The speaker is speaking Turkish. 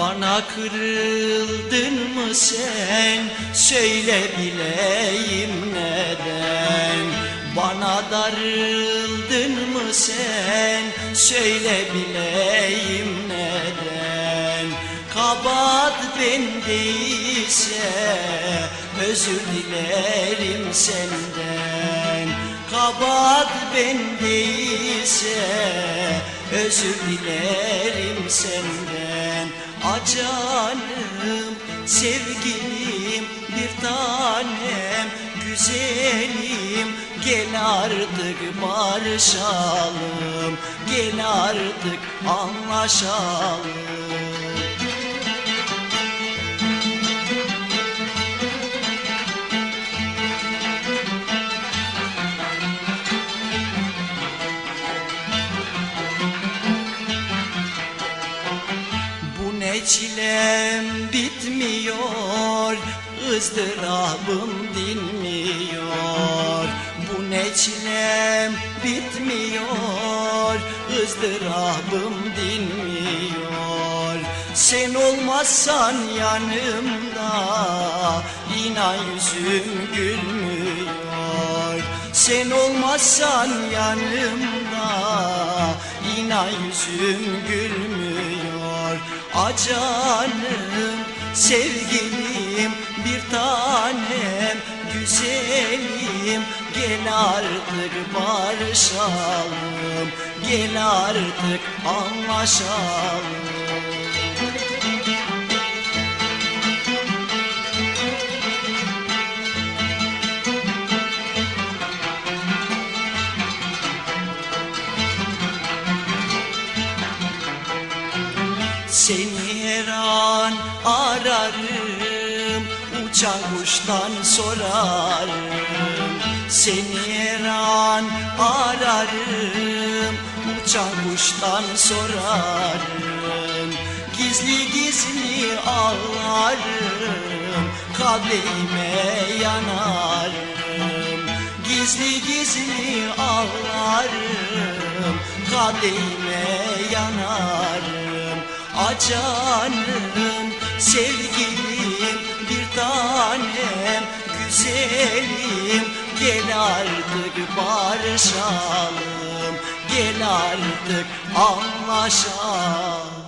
Bana kırıldın mı sen? Söyle bileyim neden? Bana darıldın mı sen? Söyle bileyim neden? Kabahat bendeyse özür dilerim senden. Kabahat bendeyse özür dilerim senden Acanım sevgilim bir tanem güzelim. Gel artık barışalım Gel artık anlaşalım Bu ne çilem bitmiyor ızdırabım dinmiyor. Bu ne çilem bitmiyor ızdırabım dinmiyor. Sen olmazsan yanımda inan yüzüm gülmüyor. Sen olmazsan yanımda inan yüzüm gülmüyor Acanım sevgilim bir tanem güzelim. Gel artık barışalım Gel artık anlaşalım Seni her an ararım Uçan kuştan sorarım. Seni her an ararım Uçan kuştan sorarım. Gizli gizli ağlarım Kadeime yanarım. Gizli gizli ağlarım Kadeime yanarım Acanım sevgilim bir tanem güzelim. Gel artık barışalım Gel artık anlaşalım